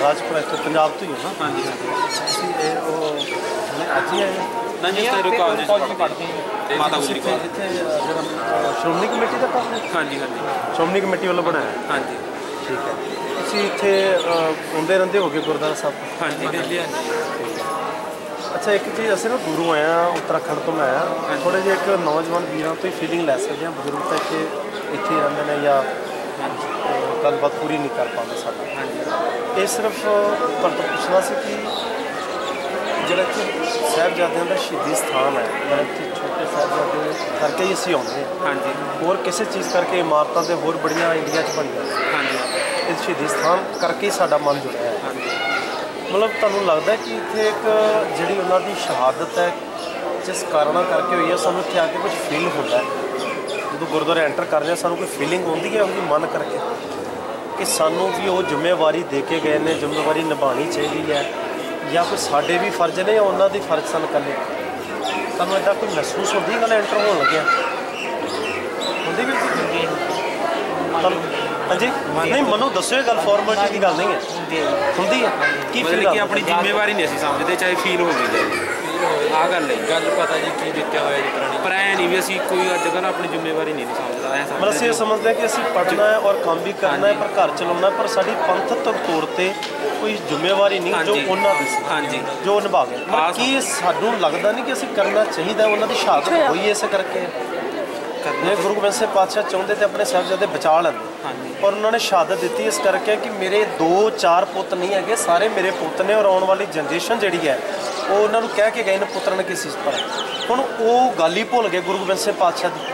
ਰਾਜਪੁਰਾ ਇੱਥੇ ਪੰਜਾਬ ਤੋਂ ਹੀ ਹੋ ਹਾਂਜੀ ਹਾਂਜੀ। ਤੁਸੀਂ ਇਹ ਉਹ ਅੱਜ ਹੀ ਆਏ? ਨਾ ਜੀ ਤੇਰੇ ਕਾਲਜ ਕਾਲਜ ਪੜ੍ਹਦੇ ਤੇ ਮਾਤਾ ਗੁਜਰੀ ਇੱਥੇ ਅ, ਸ਼੍ਰੋਮਣੀ ਕਮੇਟੀ ਦਾ ਕੰਮ ਹਾਂਜੀ ਹਾਂਜੀ। ਸ਼੍ਰੋਮਣੀ ਕਮੇਟੀ ਵੱਲੋਂ ਬਣਾਇਆ। ਹਾਂਜੀ। ਠੀਕ ਹੈ। ਤੁਸੀਂ ਇੱਥੇ ਆਉਂਦੇ ਰਹਿੰਦੇ ਹੋਗੇ ਗੁਰਦੁਆਰਾ ਸਾਹਿਬ ਹਾਂਜੀ ਡੇਲੀ ਅੱਛਾ ਇੱਕ ਚੀਜ਼ ਅਸੀਂ ਨਾ ਦੂਰੋਂ ਆਇਆ ਉੱਤਰਾਖੰਡ ਤੋਂ ਆਇਆ। ਥੋੜੇ ਜਿਹੇ ਇੱਕ ਨੌਜਵਾਨ ਵੀਰਾਂ ਤੋਂ ਹੀ ਫੀਲਿੰਗ ਲੈ ਸਕਦੇ ਹਾਂ ਬਜ਼ੁਰਗ ਤਾਂ ਇੱਥੇ ਇੱਥੇ ਰਹਿੰਦੇ ਨੇ ਜਾਂ ਗੱਲਬਾਤ ਪੂਰੀ ਨਹੀਂ ਕਰ ਪਾਉਂਦੇ ਸਾਡੀ ਹਾਂਜੀ। ਇਹ ਸਿਰਫ ਤੁਹਾਨੂੰ ਪੁੱਛਣਾ ਸੀ ਕਿ ਜਿਹੜਾ ਕਿ ਸਾਹਿਬਜ਼ਾਦਿਆਂ ਦਾ ਸ਼ਹੀਦੀ ਸਥਾਨ ਹੈ ਜਿਹੜਾ ਕਿ ਛੋਟੇ ਸਾਹਿਬਜ਼ਾਦੇ ਕਰਕੇ ਹੀ ਅਸੀਂ ਆਉਂਦੇ ਹਾਂ। ਹਾਂਜੀ। ਹੋਰ ਕਿਸੇ ਚੀਜ਼ ਕਰਕੇ ਇਮਾਰਤਾਂ ਤੇ ਹੋਰ ਬੜੀਆਂ ਇੰਡੀਆ 'ਚ ਬਣੀਆਂ। ਹਾਂਜੀ। ਇਸ ਸ਼ਹੀਦੀ ਸਥਾਨ ਕਰਕੇ ਹੀ ਸਾਡਾ ਮਨ ਜੁੜਿਆ ਹੈ। ਹਾਂਜੀ। ਮਤਲਬ ਤੁਹਾਨੂੰ ਲੱਗਦਾ ਕਿ ਇੱਥੇ ਇੱਕ ਜਿਹੜੀ ਉਹਨਾਂ ਦੀ ਸ਼ਹਾਦਤ ਹੈ ਜਿਸ ਕਾਰਨਾਂ ਕਰਕੇ ਹੋਈ ਹੈ ਸਾਨੂੰ ਇੱਥੇ ਆ ਕੇ ਕੁਝ ਫੀਲ ਹੁੰਦਾ ਹੈ? ਜਦੋਂ ਗੁਰਦੁਆਰੇ ਐਂਟਰ ਕਰਦੇ ਹਾਂ ਸਾਨੂੰ ਕੋਈ ਫੀਲਿੰਗ ਹੁੰਦੀ ਹੈ ਉਹਦੀ ਮਨ ਕਰਕੇ? ਕਿ ਸਾਨੂੰ ਵੀ ਉਹ ਜ਼ਿੰਮੇਵਾਰੀ ਦੇ ਕੇ ਗਏ ਨੇ ਜ਼ਿੰਮੇਵਾਰੀ ਨਿਭਾਉਣੀ ਚਾਹੀਦੀ ਹੈ ਜਾਂ ਕੋਈ ਸਾਡੇ ਵੀ ਫਰਜ਼ ਨੇ ਉਹਨਾਂ ਦੀ ਫਰਜ਼ ਸਨ ਇਕੱਲੇ ਤੁਹਾਨੂੰ ਇਦਾਂ ਕੋਈ ਮਹਿਸੂਸ ਹੁੰਦੀ ਗੱਲ ਐਂਟਰ ਹੋਣ ਲੱਗਿਆ? ਹੁੰਦੀ ਵੀ ਹਾਂਜੀ? ਨਹੀਂ ਮੈਨੂੰ ਦੱਸੋ ਇਹ ਗੱਲ ਫਾਰਮੈਲਿਟੀ ਦੀ ਗੱਲ ਨਹੀਂ ਹੈ। ਹੁੰਦੀ ਹੈ। ਕੀ ਫੀਲ ਕਿ ਆਪਣੀ ਜ਼ਿੰਮੇਵਾਰੀ ਨਹੀਂ ਅਸੀਂ ਸਮਝਦੇ ਚਾਹੇ ਫੀਲ ਹੋ ਗਈ ਆ ਗੱਲ ਹੈ। ਗੱਲ ਪਤਾ ਜੀ ਕੀ ਦਿੱਤਾ ਹੋਇਆ ਜੀ ਪਰ ਐ ਨਹੀਂ ਵੀ ਅਸੀਂ ਕੋਈ ਅੱਜ ਕੱਲ੍ਹ ਆਪਣੀ ਜ਼ਿੰਮੇਵਾਰੀ ਨਹੀਂ ਸਮਝਦਾ ਐ ਮਤਲਬ ਅਸੀਂ ਇਹ ਸਮਝਦੇ ਹਾਂ ਕਿ ਅਸੀਂ ਪੜ੍ਹਨਾ ਹੈ ਔਰ ਕੰਮ ਵੀ ਕਰਨਾ ਹੈ ਪਰ ਘਰ ਚਲਾਉਣਾ ਪਰ ਸਾਡੀ ਪੰਥਕ ਤੌਰ ਤੇ ਕੋਈ ਜ਼ਿੰਮੇਵਾਰੀ ਨਹੀਂ ਜੋ ਹਾਂਜੀ। ਉਹਨਾਂ ਦੀ ਸੀ ਹਾਂਜੀ। ਜੋ ਨਿਭਾ ਗਏ। ਕੀ ਸਾਨੂੰ ਲੱਗਦਾ ਨਹੀਂ ਕਿ ਅਸੀਂ ਕਰਨਾ ਚਾਹੀਦਾ ਉਹਨਾਂ ਦੀ ਸ਼ਹਾਦਤ ਹੋਈ ਇਸੇ ਕਰਕੇ? ਜੇ ਗੁਰੂ ਗੋਬਿੰਦ ਸਿੰਘ ਪਾਤਸ਼ਾਹ ਚਾਹੁੰਦੇ ਤੇ ਆਪਣੇ ਸਾਹਿਬਜ਼ਾਦੇ ਬਚਾ ਲੈਂਦੇ ਹਾਂਜੀ। ਔਰ ਉਹਨਾਂ ਨੇ ਸ਼ਹਾਦਤ ਦਿੱਤੀ ਇਸ ਕਰਕੇ ਕਿ ਮੇਰੇ ਦੋ ਚਾਰ ਪੁੱਤ ਨਹੀਂ ਹੈਗੇ ਸਾਰੇ ਮੇਰੇ ਪੁੱਤ ਨੇ ਔਰ ਆਉਣ ਵਾਲੀ ਜਨਰੇਸ਼ਨ ਜਿਹੜੀ ਹੈ ਉਹ ਉਹਨਾਂ ਨੂੰ ਕਹਿ ਕੇ ਗਏ ਨੇ ਪੁੱਤਰਨ ਕਿਸ ਚੀਜ਼ ਪਰ। ਹੁਣ ਉਹ ਗੱਲ ਹੀ ਭੁੱਲ ਗਏ ਗੁਰੂ ਗੋਬਿੰਦ ਸਿੰਘ ਪਾਤਸ਼ਾਹ ਦੀ।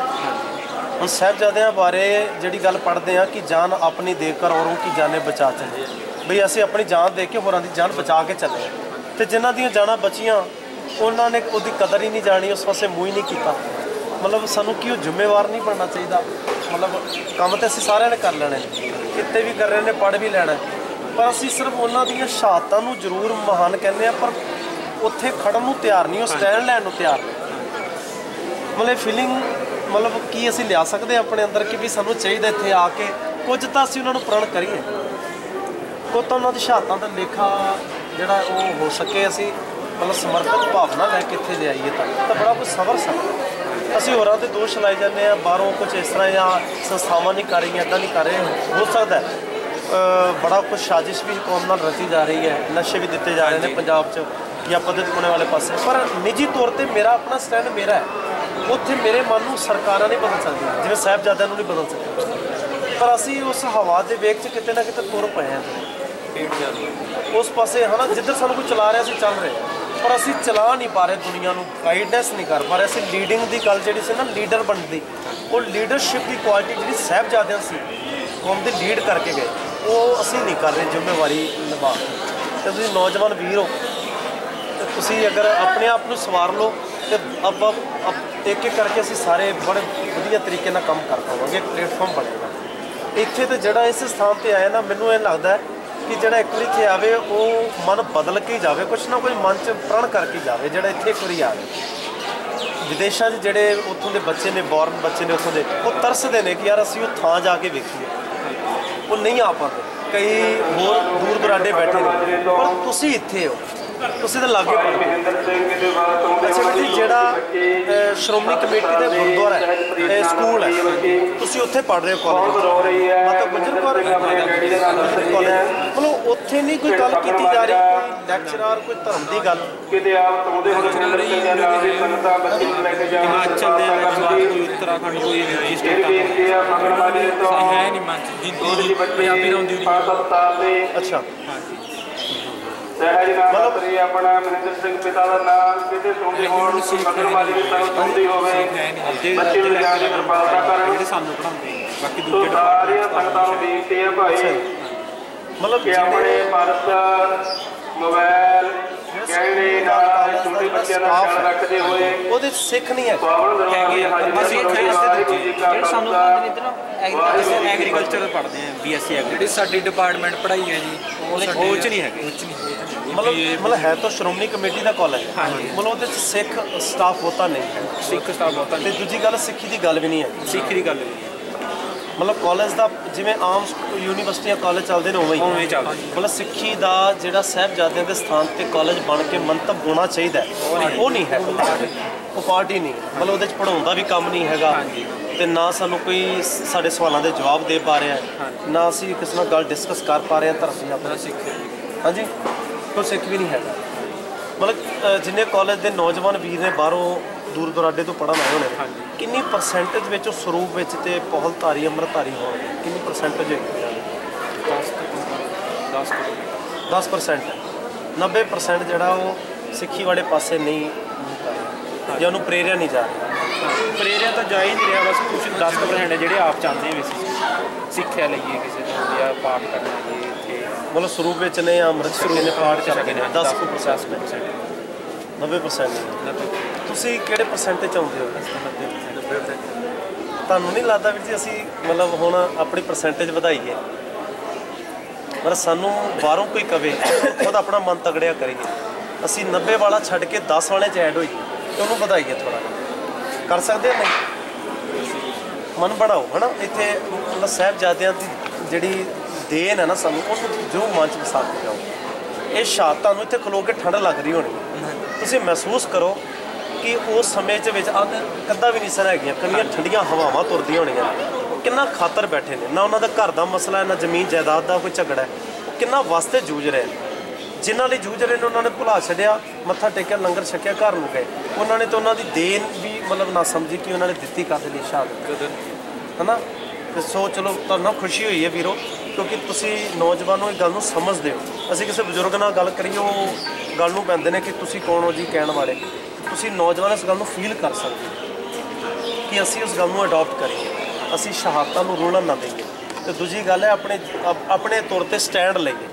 ਹੁਣ ਸਾਹਿਬਜ਼ਾਦਿਆਂ ਬਾਰੇ ਜਿਹੜੀ ਗੱਲ ਪੜ੍ਹਦੇ ਆ ਕਿ ਜਾਨ ਆਪਣੀ ਦੇ ਕਰ ਔਰੋਂ ਕੀ ਜਾਨੇ ਬਚਾ ਚਲੇ। ਬਈ ਅਸੀਂ ਆਪਣੀ ਜਾਨ ਦੇ ਕੇ ਹੋਰਾਂ ਦੀ ਜਾਨ ਬਚਾ ਕੇ ਚੱਲੇ। ਤੇ ਜਿਨ੍ਹਾਂ ਦੀਆਂ ਜਾਨਾਂ ਬਚੀਆਂ ਉਹਨਾਂ ਨੇ ਉਹਦੀ ਕਦਰ ਹੀ ਨਹੀਂ ਜਾਣੀ ਉਸ ਪਾਸੇ ਮੂੰਹ ਹੀ ਨਹੀਂ ਕੀਤਾ। ਮਤਲਬ ਸਾਨੂੰ ਕੀ ਉਹ ਜ਼ਿੰਮੇਵਾਰ ਨਹੀਂ ਬਣਨਾ ਚਾਹੀਦਾ? ਮਤਲਬ ਕੰਮ ਤੇ ਅਸੀਂ ਸਾਰਿਆਂ ਨੇ ਕਰ ਲੈਣੇ ਕਿਤੇ ਵੀ ਕਰ ਰਹੇ ਨੇ ਪੜ੍ਹ ਵੀ ਲੈਣਾ ਪਰ ਅਸੀਂ ਸਿਰਫ ਉਹਨਾਂ ਦੀਆਂ ਸ਼ਹਾਦਤਾਂ ਨੂੰ ਜ਼ਰੂਰ ਮਹਾਨ ਕਹਿੰਦੇ ਆ ਪਰ ਉੱਥੇ ਖੜਨ ਨੂੰ ਤਿਆਰ ਨਹੀਂ ਉਹ ਸਟੈਂਡ ਲੈਣ ਨੂੰ ਤਿਆਰ। ਮਤਲਬ ਫੀਲਿੰਗ ਮਤਲਬ ਕੀ ਅਸੀਂ ਲਿਆ ਸਕਦੇ ਆਪਣੇ ਅੰਦਰ ਕਿ ਵੀ ਸਾਨੂੰ ਚਾਹੀਦਾ ਇੱਥੇ ਆ ਕੇ ਕੁਝ ਤਾਂ ਅਸੀਂ ਉਹਨਾਂ ਨੂੰ ਪ੍ਰਣ ਕਰੀਏ। ਕੁਝ ਤਾਂ ਉਹਨਾਂ ਦੀ ਸ਼ਹਾਦਤਾਂ ਦਾ ਲੇਖਾ ਜਿਹੜਾ ਉਹ ਹੋ ਸਕੇ ਅਸੀਂ ਮਤਲਬ ਸਮਰਪਿਤ ਭਾਵਨਾ ਲੈ ਕੇ ਇੱਥੇ ਲਿਆਈਏ ਤਾਂ। ਤਾਂ ਬੜਾ ਕੁਝ ਸਬਰ ਸਕਦਾ ਅਸੀਂ ਹੋਰਾਂ ਤੇ ਦੋਸ਼ ਲਾਈ ਜਾਂਦੇ ਆ ਬਾਹਰੋਂ ਕੁਝ ਇਸ ਤਰ੍ਹਾਂ ਜਾਂ ਸੰਸਥਾਵਾਂ ਨਹੀਂ ਕਰ ਰਹੀਆਂ ਇਦਾਂ ਨਹੀਂ ਕਰ ਰਹੇ ਹੋ ਸਕਦਾ ਬੜਾ ਕੁਝ ਸਾਜ਼ਿਸ਼ ਵੀ ਕੌਮ ਨਾਲ ਰਚੀ ਜਾ ਰਹੀ ਹੈ ਨਸ਼ੇ ਵੀ ਦਿੱਤੇ ਜਾ ਰਹੇ ਨੇ ਪੰਜਾਬ 'ਚ ਜਾਂ ਪਦਤ ਹੋਣੇ ਵਾਲੇ ਪਾਸੇ। ਪਰ ਨਿੱਜੀ ਤੌਰ ਤੇ ਮੇਰਾ ਆਪਣਾ ਸਟੈਂਡ ਮੇਰਾ ਹੈ। ਉੱਥੇ ਮੇਰੇ ਮਨ ਨੂੰ ਸਰਕਾਰਾਂ ਨਹੀਂ ਬਦਲ ਸਕਦੀਆਂ ਜਿਵੇਂ ਸਾਹਿਬਜ਼ਾਦਿਆਂ ਨੂੰ ਨਹੀਂ ਬਦਲ ਸਕਦੀਆਂ। ਪਰ ਅਸੀਂ ਉਸ ਹਵਾ ਦੇ ਵੇਗ 'ਚ ਕਿਤੇ ਨਾ ਕਿਤੇ ਤੁਰ ਪਏ ਹਾਂ। ਉਸ ਪਾਸੇ ਹਨਾ ਜਿੱਧਰ ਸਾਨੂੰ ਕੋਈ ਚਲਾ ਰਿਹਾ ਸੀ ਚੱਲ ਰਹੇ। ਪਰ ਅਸੀਂ ਚਲਾ ਨਹੀਂ ਪਾ ਰਹੇ ਦੁਨੀਆ ਨੂੰ ਗਾਈਡੈਂਸ ਨਹੀਂ ਕਰ ਪਾ ਰਹੇ। ਅਸੀਂ ਲੀਡਿੰਗ ਦੀ ਗੱਲ ਜਿਹੜੀ ਸੀ ਨਾ ਲੀਡਰ ਬਣਦੀ। ਉਹ ਲੀਡਰਸ਼ਿਪ ਦੀ ਕੁਆਲਿਟੀ ਜਿਹੜੀ ਸਾਹਿਬਜ਼ਾਦਿਆਂ ਸੀ ਕੌਮ ਦੇ ਲੀਡ ਕਰਕੇ ਗਏ। ਉਹ ਅਸੀਂ ਨਹੀਂ ਕਰ ਰਹੇ ਜ਼ਿੰਮੇਵਾਰੀ ਨਿਭਾ ਰਹੇ। ਤੇ ਤੁਸੀਂ ਨੌਜਵਾਨ ਵੀਰ ਹੋ, ਤੇ ਤੁਸੀਂ ਅਗਰ ਆਪਣੇ ਆਪ ਨੂੰ ਸਵਾਰ ਲਓ, ਤੇ ਆਪਾਂ ਇੱਕ ਇੱਕ ਕਰਕੇ ਅਸੀਂ ਸਾਰੇ ਬੜੇ ਵਧੀਆ ਤਰੀਕੇ ਨਾਲ ਕੰਮ ਕਰ ਪਾਵਾਂਗੇ ਇੱਕ ਪਲੇਟਫਾਰਮ ਬਣੇਗਾ। ਇੱਥੇ ਤੇ ਜਿਹੜਾ ਇਸ ਸਥਾਨ ਤੇ ਆਇਆ ਨਾ, ਮੈਨੂੰ ਇਹ ਲੱਗਦਾ ਕਿ ਜਿਹੜਾ ਇੱਕ ਵਾਰੀ ਇੱਥੇ ਆਵੇ, ਉਹ ਮਨ ਬਦਲ ਕੇ ਹੀ ਜਾਵੇ, ਕੁਛ ਨਾ ਕੁਝ ਮਨ 'ਚ ਪ੍ਰਣ ਕਰਕੇ ਜਾਵੇ, ਜਿਹੜਾ ਇੱਥੇ ਇੱਕ ਵਾਰੀ ਆਵੇ ਵਿਦੇਸ਼ਾਂ 'ਚ ਜਿਹੜੇ ਉੱਥੋਂ ਦੇ ਬੱਚੇ ਨੇ ਬੌਰਨ ਬੱਚੇ ਨੇ ਉੱਥੋਂ ਦੇ, ਉਹ ਤਰਸਦੇ ਨੇ ਕਿ ਯਾਰ ਅਸੀਂ ਉਹ ਥਾਂ ਜਾ ਕੇ ਵੇਖੀਏ। ਉਹ ਨਹੀਂ ਆ ਪਾਉਂਦੇ। ਕਈ ਹੋਰ ਦੂਰ ਦੁਰਾਡੇ ਬੈਠੇ ਨੇ, ਪਰ ਤੁਸੀਂ ਇੱਥੇ ਹੋ। ਤੁਸੀਂ ਤਾਂ ਲਾਗੇ ਪੜਦੇ ਅੱਛਾ ਵੀਰ ਜੀ ਜਿਹੜਾ ਸ਼੍ਰੋਮਣੀ ਕਮੇਟੀ ਦੇ ਗੁਰਦੁਆਰਾ ਹੈ ਇਹ ਸਕੂਲ ਹੈ। ਤੁਸੀਂ ਉੱਥੇ ਪੜ ਰਹੇ ਹੋ ਕਾਲਜ ਮਾਤਾ ਗੁਜਰ ਕੌਰ ਕਾਲਜ ਮਤਲਬ ਉੱਥੇ ਨਹੀਂ ਕੋਈ ਗੱਲ ਕੀਤੀ ਜਾ ਰਹੀ ਕੋਈ ਲੈਕਚਰਰ ਕੋਈ ਧਰਮ ਦੀ ਗੱਲ। ਕਿਤੇ ਆਪ ਤੁਮਦੇ ਹੁਣ ਚੰਗਾ ਨਾਮ ਦੇ ਸੰਤਾਂ ਬੱਚੇ ਨੂੰ। ਲੈ ਕੇ ਜਾ ਹਿਮਾਚਲ ਦੇ ਵਿੱਚ ਕੋਈ ਉੱਤਰਾਖੰਡ ਕੋਈ ਵੀ ਇਹ ਸਟੇਟਾਂ ਬੇਨਤੀ ਆ। ਮੰਗਣ ਵਾਲੇ ਤੋਂ ਹੈ ਨਹੀਂ ਮਨ ਹਿੰਦੀ ਪੰਜਾਬੀ ਦਾ ਹੁੰਦੀ ਪੰਜ ਸੱਤ ਸਾਲ ਦੇ ਅੱਛਾ। ਸਹਿਜ ਨਾਮ ਤੇਰੇ ਆਪਣਾ ਮਹਿੰਦਰ ਸਿੰਘ ਪਿਤਾ ਦਾ ਨਾਮ ਕਿਤੇ ਸੁਣਦੇ ਹੋਣ ਕੋਈ ਮੰਗਣ ਵਾਲੀ ਵੀ ਸਾਨੂੰ ਸੁਣਦੀ ਹੋਵੇ ਅੱਧੇ ਬੱਚੇ ਨੂੰ ਲਿਆ ਕੇ ਕਿਰਪਾਲਤਾ ਕਰਨ। ਜਿਹੜੇ ਸਾਨੂੰ ਪੜਾਉਂਦੇ ਬਾਕੀ ਸੋ ਦੂਜੇ ਸਾਰੀਆਂ ਸੰਗਤਾਂ ਨੂੰ ਬੇਨਤੀ ਹੈ ਭਾਈ ਮਤਲਬ ਕਿ ਆਪਣੇ ਪਰਸ ਮੋਬਾਈਲ ਦਾ ਹੋਏ ਉਹਦੇ 'ਚ ਸਿੱਖ ਨਹੀਂ ਹੈ ਪਾਵਨ ਦਰਬਾਰ ਹਾਜ਼ਰ ਅਸੀਂ ਕਰੋ ਜਿਹੜੇ ਸਾਨੂੰ ਪੜ੍ਹਾਉਂਦੇ ਨੇ ਇਧਰ ਅਸੀਂ ਐਗਰੀਕਲਚਰ ਪੜ੍ਹਦੇ ਆਂ ਬੀਐਸਸੀ ਐਗਰੀ ਜਿਹੜੀ ਸਾਡੀ ਡਿਪਾਰਟਮੈਂਟ ਪੜ੍ਹਾਈ ਹੈ ਜੀ ਉਹ ਸਾਡੇ- ਚ ਨਹੀਂ ਹੈਗੇ। ਉਹ ਚ ਨਹੀਂ ਮਤਲਬ ਮਤਲਬ ਹੈ ਤਾਂ ਸ਼੍ਰੋਮਣੀ ਕਮੇਟੀ ਦਾ ਕਾਲਜ ਹੈ। ਹਾਂਜੀ। ਮਤਲਬ ਉਹਦੇ 'ਚ ਸਿੱਖ ਸਟਾਫ ਹੋਤਾ ਨਹੀਂ। ਹੈ ਸਿੱਖ ਸਟਾਫ ਬਹੁਤਾ ਤੇ ਨਹੀਂ ਦੂਜੀ ਗੱਲ ਸਿੱਖੀ ਦੀ ਗੱਲ ਵੀ ਨਹੀਂ ਹੈ। ਸਿੱਖ ਦੀ ਗੱਲ ਨਹੀਂ। ਮਤਲਬ ਕਾਲਜ ਦਾ ਜਿਵੇਂ ਆਮ ਯੂਨੀਵਰਸਿਟੀਆਂ ਕਾਲਜ ਚੱਲਦੇ ਨੇ ਉਵੇਂ ਹੀ। ਉਵੇਂ ਚੱਲਦਾ ਮਤਲਬ ਸਿੱਖੀ ਦਾ ਜਿਹੜਾ ਸਾਹਿਬਜ਼ਾਦਿਆਂ ਦੇ ਸਥਾਨ ਤੇ ਕਾਲਜ ਬਣ ਕੇ ਮੰਤਵ ਹੋਣਾ ਚਾਹੀਦਾ ਉਹ ਨਹੀਂ ਹੈ। ਉਹ ਪਾਰਟੀ ਨਹੀਂ। ਮਤਲਬ ਉਹਦੇ ਚ ਪੜਾਉਣ ਦਾ ਵੀ ਕੰਮ ਨਹੀਂ ਹੈਗਾ। ਤੇ ਨਾ ਸਾਨੂੰ ਕੋਈ ਸਾਡੇ ਸਵਾਲਾਂ ਦੇ ਜਵਾਬ ਦੇ ਪਾ ਰਿਹਾ ਨਾ ਅਸੀਂ ਕਿਸੇ ਨਾਲ ਗੱਲ ਡਿਸਕਸ ਕਰ ਪਾ ਰਹੇ ਹਾਂ ਧਰਤੀ ਆਪਣਾ। ਸਿੱਖਿਆ ਹਾਂਜੀ? ਕੋਈ ਸਿੱਖ ਵੀ ਨਹੀਂ ਹੈਗਾ। ਮਤਲਬ ਜਿੰਨੇ ਕਾਲਜ ਦੇ ਨੌਜਵਾਨ ਵੀਰ ਨੇ ਬਾਹਰੋਂ ਦੂਰ ਦੁਰਾਡੇ ਤੋਂ ਪੜ੍ਹਨ ਆਏ ਹੋਣੇ ਨੇ। ਕਿੰਨੀ ਪਰਸੈਂਟੇਜ ਵਿੱਚ ਉਹ ਸਰੂਪ ਵਿੱਚ ਤੇ ਪਹੁਲਧਾਰੀ ਅੰਮ੍ਰਿਤਧਾਰੀ ਹੋਣਗੇ? ਕਿੰਨੀ ਪਰਸੈਂਟੇਜ ਹੋਏਗੀ 10 10% ਹੈ 90% ਜਿਹੜਾ ਉਹ ਸਿੱਖੀ ਵਾਲੇ ਪਾਸੇ ਨਹੀਂ ਜਾਂ ਉਹਨੂੰ ਪ੍ਰੇਰਿਆ ਨਹੀਂ ਜਾ ਰਿਹਾ। ਪ੍ਰੇਰਿਆ ਤਾਂ ਜਾ ਹੀ ਨਹੀਂ ਰਿਹਾ ਬਸ ਕੁਝ 10% ਹੈ ਜਿਹੜੇ ਆਪ ਚਾਹੁੰਦੇ ਆ ਵੀ ਸਿੱਖਿਆ ਲਈਏ ਕਿਸੇ ਤੋਂ ਜਾਂ ਪਾਠ ਕਰਨਾ ਇੱਥੇ। ਮਤਲਬ ਸਰੂਪ ਵਿੱਚ ਨੇ ਅੰਮ੍ਰਿਤ ਛਕੇ ਨੇ ਪਾਠ ਕਰਕੇ ਨੇ 10% 10% 90% ਨਹੀਂ ਤੁਸੀਂ ਕਿਹੜੇ ਪਰਸੈਂਟੇਜ ਚਾਹੁੰਦੇ ਹੋ? ਤੁਹਾਨੂੰ ਨਹੀਂ ਲੱਗਦਾ ਵੀ ਜੀ ਅਸੀਂ ਮਤਲਬ ਹੁਣ ਆਪਣੀ ਪਰਸੈਂਟੇਜ ਵਧਾਈਏ? ਪਰ ਸਾਨੂੰ ਬਾਹਰੋਂ ਕੋਈ ਕਵੇ, ਖੁਦ ਆਪਣਾ ਮਨ ਤਗੜਿਆ ਕਰੀਏ। ਅਸੀਂ 90 ਵਾਲਾ ਛੱਡ ਕੇ 10 ਵਾਲੇ ਚ ਐਡ ਹੋਈਏ ਤੇ ਉਹਨੂੰ ਵਧਾਈਏ ਥੋੜਾ ਕਰ ਸਕਦੇ ਹਾਂ ਨਹੀਂ? ਮਨ ਬਣਾਓ, ਹਨਾ? ਇੱਥੇ ਮਤਲਬ ਸਾਹਿਬਜ਼ਾਦਿਆਂ ਦੀ ਜਿਹੜੀ ਦੇਣ ਹੈ ਨਾ ਸਾਨੂੰ, ਉਹਨੂੰ ਜੋ ਮਨ ਚ ਵਸਾ ਕੇ ਜਾਓ ਇਹ ਸ਼ਾਤ ਤੁਹਾਨੂੰ ਇੱਥੇ ਖਲੋ ਕੇ ਠੰਡ ਲੱਗ ਰਹੀ ਹੋਣੀ। ਤੁਸੀਂ ਮਹਿਸੂਸ ਕਰੋ ਕਿ ਉਸ ਸਮੇਂ 'ਚ ਵਿੱਚ ਅੱਧ ਕੱਦਾ ਵੀ ਨਹੀਂ ਸਨ ਹੈਗੀਆਂ ਕਿੰਨੀਆਂ ਠੰਡੀਆਂ ਹਵਾਵਾਂ ਤੁਰਦੀਆਂ ਹੋਣੀਆਂ। ਕਿੰਨਾ ਖਾਤਰ ਬੈਠੇ ਨੇ? ਨਾ ਉਹਨਾਂ ਦਾ ਘਰ ਦਾ ਮਸਲਾ ਹੈ, ਨਾ ਜ਼ਮੀਨ ਜਾਇਦਾਦ ਦਾ ਕੋਈ ਝਗੜਾ ਹੈ। ਕਿੰਨਾ ਵਾਸਤੇ ਜੂਝ ਰਹੇ ਨੇ? ਜਿਨ੍ਹਾਂ ਲਈ ਜੂਝ ਰਹੇ ਨੇ, ਉਹਨਾਂ ਨੇ ਭੁਲਾ ਛੱਡਿਆ, ਮੱਥਾ ਟੇਕਿਆ, ਲੰਗਰ ਛਕਿਆ, ਘਰ ਨੂੰ ਗਏ। ਉਹਨਾਂ ਨੇ ਤਾਂ ਉਹਨਾਂ ਦੀ ਦੇਣ ਵੀ ਮਤਲਬ ਨਾ ਸਮਝੀ ਕਿ ਉਹਨਾਂ ਨੇ ਦਿੱਤੀ ਕਾਹਦੇ ਲਈ ਸ਼ਹਾਦਤ ਹਨਾ? ਤੇ ਸੋ ਚਲੋ, ਤੁਹਾਨੂੰ ਖੁਸ਼ੀ ਹੋਈ ਹੈ ਵੀਰੋ, ਕਿਉਂਕਿ ਤੁਸੀਂ ਨੌਜਵਾਨੋ, ਇਹ ਗੱਲ ਨੂੰ ਸਮਝਦੇ ਹੋ। ਅਸੀਂ ਕਿਸੇ ਬਜ਼ੁਰਗ ਨਾਲ ਗੱਲ ਕਰੀਏ, ਉਹ ਗੱਲ ਨੂੰ ਪੈਂਦੇ ਨੇ ਕਿ ਤੁਸੀਂ ਕੌਣ ਹੋ ਜੀ ਕਹਿਣ ਵਾਲੇ? ਤੁਸੀਂ ਨੌਜਵਾਨ ਇਸ ਗੱਲ ਨੂੰ ਫੀਲ ਕਰ ਸਕਦੇ ਕਿ ਅਸੀਂ ਉਸ ਗੱਲ ਨੂੰ ਅਡਾਪਟ ਕਰੀਏ। ਅਸੀਂ ਸ਼ਹਾਦਤਾਂ ਨੂੰ ਰੋਲਣ ਨਾ ਦੇਈਏ। ਤੇ ਦੂਜੀ ਗੱਲ ਹੈ, ਆਪਣੇ ਆਪਣੇ ਤੌਰ ਤੇ ਸਟੈਂਡ ਲਈਏ।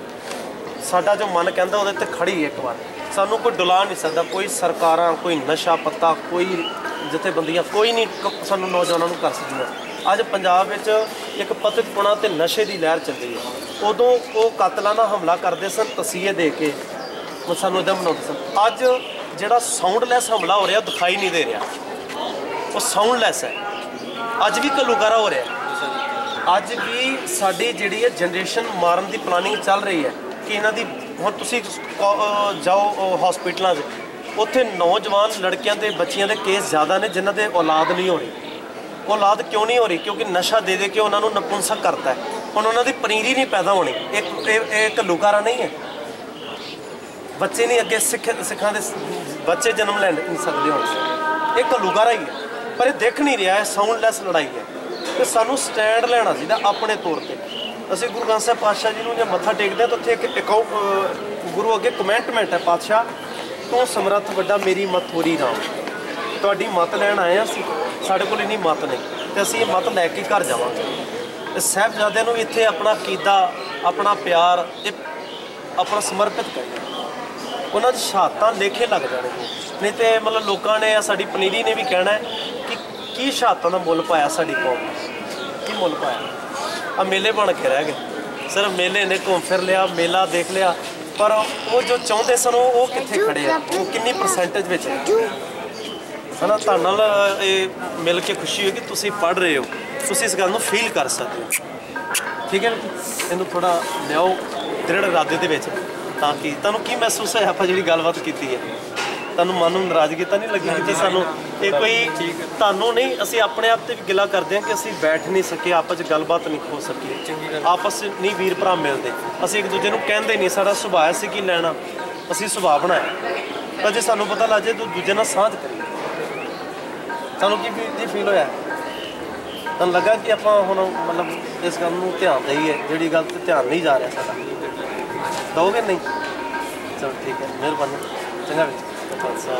ਸਾਡਾ ਜੋ ਮਨ ਕਹਿੰਦਾ, ਉਹਦੇ ਤੇ ਖੜੀ ਇੱਕ ਵਾਰ। ਸਾਨੂੰ ਕੋਈ ਡੁਲਾ ਨਹੀਂ ਸਕਦਾ, ਕੋਈ ਸਰਕਾਰਾਂ, ਕੋਈ ਨਸ਼ਾ ਪੱਤਾ, ਕੋਈ ਜਥੇਬੰਦੀਆਂ, ਕੋਈ ਨਹੀਂ ਸਾਨੂੰ ਨੌਜਵਾਨਾਂ ਨੂੰ ਕਰ ਸਕਦੀਆਂ। ਅੱਜ ਪੰਜਾਬ ਵਿੱਚ ਇੱਕ ਪਤਿਤਪੁਣਾ ਤੇ ਨਸ਼ੇ ਦੀ ਲਹਿਰ ਚੱਲਦੀ ਹੈ। ਉਦੋਂ ਉਹ ਕਾਤਲਾਂ ਨਾਲ ਹਮਲਾ ਕਰਦੇ ਸਨ, ਤਸੀਹੇ ਦੇ ਕੇ, ਉਹ ਸਾਨੂੰ ਇਦਾਂ ਬਣਾਉਂਦੇ ਸਨ। ਅੱਜ ਜਿਹੜਾ ਸਾਊਂਡਲੈਸ ਹਮਲਾ ਹੋ ਰਿਹਾ ਉਹ ਦਿਖਾਈ ਨਹੀਂ ਦੇ ਰਿਹਾ। ਉਹ ਸਾਊਂਡਲੈਸ ਹੈ। ਅੱਜ ਵੀ ਕਲੂਕਾਰਾ ਹੋ ਰਿਹਾ। ਅੱਜ ਵੀ ਸਾਡੀ ਜਿਹੜੀ ਹੈ ਜਨਰੇਸ਼ਨ ਮਾਰਨ ਦੀ ਪਲਾਨਿੰਗ ਚੱਲ ਰਹੀ ਹੈ ਕਿ ਇਹਨਾਂ ਦੀ ਹੁਣ ਤੁਸੀਂ ਜਾਓ ਹਸਪੀਟਲਾਂ 'ਚ ਉੱਥੇ ਨੌਜਵਾਨ ਲੜਕਿਆਂ ਤੇ ਬੱਚੀਆਂ ਦੇ ਕੇਸ ਜ਼ਿਆਦਾ ਨੇ, ਜਿਨ੍ਹਾਂ ਦੇ ਔਲਾਦ ਨਹੀਂ ਹੋ ਰਹੀ। ਔਲਾਦ ਕਿਉਂ ਨਹੀਂ ਹੋ ਰਹੀ? ਕਿਉਂਕਿ ਨਸ਼ਾ ਦੇ ਦੇ ਕੇ ਉਹਨਾਂ ਨੂੰ ਨਪੁੰਸਕ ਕਰਤਾ ਹੈ। ਹੁਣ ਉਹਨਾਂ ਦੀ ਪਨੀਰੀ ਨਹੀਂ ਪੈਦਾ ਹੋਣੀ। ਇੱਕ ਇਹ ਇਹ ਘੱਲੂਕਾਰਾ ਨਹੀਂ ਹੈ। ਬੱਚੇ ਨਹੀਂ ਅੱਗੇ ਸਿੱਖ ਸਿੱਖਾਂ ਦੇ ਬੱਚੇ ਜਨਮ ਲੈ ਨਹੀਂ ਸਕਦੇ ਹੁਣ। ਇਹ ਘੱਲੂਕਾਰਾ ਹੀ ਹੈ। ਪਰ ਇਹ ਦੇਖ ਨਹੀਂ ਰਿਹਾ ਹੈ ਸਾਊਂਡਲੈਸ ਲੜਾਈ ਹੈ। ਤੇ ਸਾਨੂੰ ਸਟੈਂਡ ਲੈਣਾ ਚਾਹੀਦਾ ਆਪਣੇ ਤੌਰ ਤੇ। ਅਸੀਂ ਗੁਰੂ ਗ੍ਰੰਥ ਸਾਹਿਬ ਪਾਤਸ਼ਾਹ ਜੀ ਨੂੰ ਜੇ ਮੱਥਾ ਟੇਕਦੇ ਹਾਂ ਤਾਂ ਉੱਥੇ ਇੱਕ ਅਕਾਊ- ਗੁਰੂ ਅੱਗੇ ਕਮੈਂਟਮੈਂਟ ਹੈ ਪਾਤਸ਼ਾਹ, ਤੂੰ ਸਮਰੱਥ ਵੱਡਾ, ਮੇਰੀ ਮਤ ਹੋਰੀ ਰਾਮ। ਤੁਹਾਡੀ ਮਤ ਲੈਣ ਆਏ ਹਾਂ ਅਸੀਂ। ਸਾਡੇ ਕੋਲ ਇੰਨੀ ਮਤ ਨਹੀਂ। ਤੇ ਅਸੀਂ ਇਹ ਮਤ ਲੈ ਕੇ ਘਰ ਜਾਵਾਂਗੇ। ਤੇ ਸਾਹਿਬਜ਼ਾਦਿਆਂ ਨੂੰ ਇੱਥੇ ਆਪਣਾ ਕੀਦਾ, ਆਪਣਾ ਪਿਆਰ, ਇਹ ਆਪਣਾ ਸਮਰਪਿਤ ਕਰੀਏ। ਉਹਨਾਂ ਦੀ ਸ਼ਹਾਦਤਾਂ ਲੇਖੇ ਲੱਗ ਜਾਣਗੇ। ਨਹੀਂ ਤੇ ਮਤਲਬ ਲੋਕਾਂ ਨੇ ਸਾਡੀ ਪਨੀਰੀ ਨੇ ਵੀ ਕਹਿਣਾ ਕਿ ਕੀ ਸ਼ਹਾਦਤਾਂ ਦਾ ਮੁੱਲ ਪਾਇਆ ਸਾਡੀ ਕੌਮ ਕੀ ਮੁੱਲ ਪਾਇਆ? ਆ ਮੇਲੇ ਬਣ ਕੇ ਰਹਿ ਗਏ। ਸਿਰਫ ਮੇਲੇ ਨੇ ਘੁੰਮ ਫਿਰ ਲਿਆ, ਮੇਲਾ ਦੇਖ ਲਿਆ, ਪਰ ਉਹ ਜੋ ਚਾਹੁੰਦੇ ਸਨ ਉਹ ਉਹ ਕਿੱਥੇ ਖੜੇ ਆ? ਉਹ ਕਿੰਨੀ ਪਰਸੈਂਟੇਜ ਵਿੱਚ ਹੈ ਹਨਾ, ਤੁਹਾਡੇ ਨਾਲ ਇਹ ਮਿਲ ਕੇ ਖੁਸ਼ੀ ਹੋਈ ਕਿ ਤੁਸੀਂ ਪੜ ਰਹੇ ਹੋ। ਤੁਸੀਂ ਇਸ ਗੱਲ ਨੂੰ ਫੀਲ ਕਰ ਸਕਦੇ ਹੋ। ਠੀਕ ਹੈ ਇਹਨੂੰ ਥੋੜਾ ਲਿਆਓ, ਦ੍ਰਿੜ ਇਰਾਦੇ ਦੇ ਵਿੱਚ। ਤਾਂ ਕਿ ਤੁਹਾਨੂੰ ਕੀ ਮਹਿਸੂਸ ਹੋਇਆ ਆਪਾਂ ਜਿਹੜੀ ਗੱਲਬਾਤ ਕੀਤੀ ਹੈ? ਤੁਹਾਨੂੰ ਮਨ ਨੂੰ ਨਾਰਾਜ਼ਗੀ ਤਾਂ ਨਹੀਂ ਲੱਗੀ ਕਿ ਸਾਨੂੰ ਇਹ ਕੋਈ ਤੁਹਾਨੂੰ ਨਹੀਂ ਅਸੀਂ ਆਪਣੇ ਆਪ ਤੇ ਵੀ ਗਿਲਾ ਕਰਦੇ ਹਾਂ ਕਿ ਅਸੀਂ ਬੈਠ ਨਹੀਂ ਸਕੇ ਆਪਸ ਵਿੱਚ ਗੱਲਬਾਤ ਨਹੀਂ ਹੋ ਸਕੀ। ਆਪਸ ਨਹੀਂ ਵੀਰ ਭਰਾ ਮਿਲਦੇ। ਅਸੀਂ ਇੱਕ ਦੂਜੇ ਨੂੰ ਕਹਿੰਦੇ ਨਹੀਂ ਸਾਡਾ ਸੁਭਾਅ ਸੀ ਕੀ ਲੈਣਾ? ਅਸੀਂ ਸੁਭਾਅ ਬਣਾਇਆ। ਪਰ ਜੇ ਸਾਨੂੰ ਪਤਾ ਲੱਗ ਤਾਂ ਦੂਜੇ ਨਾਲ ਸਾਂਝ ਕਰੀਏ। ਤੁਹਾਨੂੰ ਕੀ ਕੀ ਫੀਲ ਹੋਇਆ? ਤੁਹਾਨੂੰ ਲੱਗਾ ਕਿ ਆਪਾਂ ਹੁਣ ਮਤਲਬ ਇਸ ਗੱਲ ਨੂੰ ਧਿਆਨ ਦੇਈਏ ਜਿਹੜੀ ਗੱਲ ਤੇ ਧਿਆਨ ਨਹੀਂ ਜਾ ਰਿਹਾ ਸਾਡਾ? ਦਓਗੇ ਨਹੀਂ? ਚਲੋ ਠੀਕ ਹੈ ਮਿਹਰਬਾਨੀ। ਚੰਗਾ ਵੀ ਖਾਲਸਾ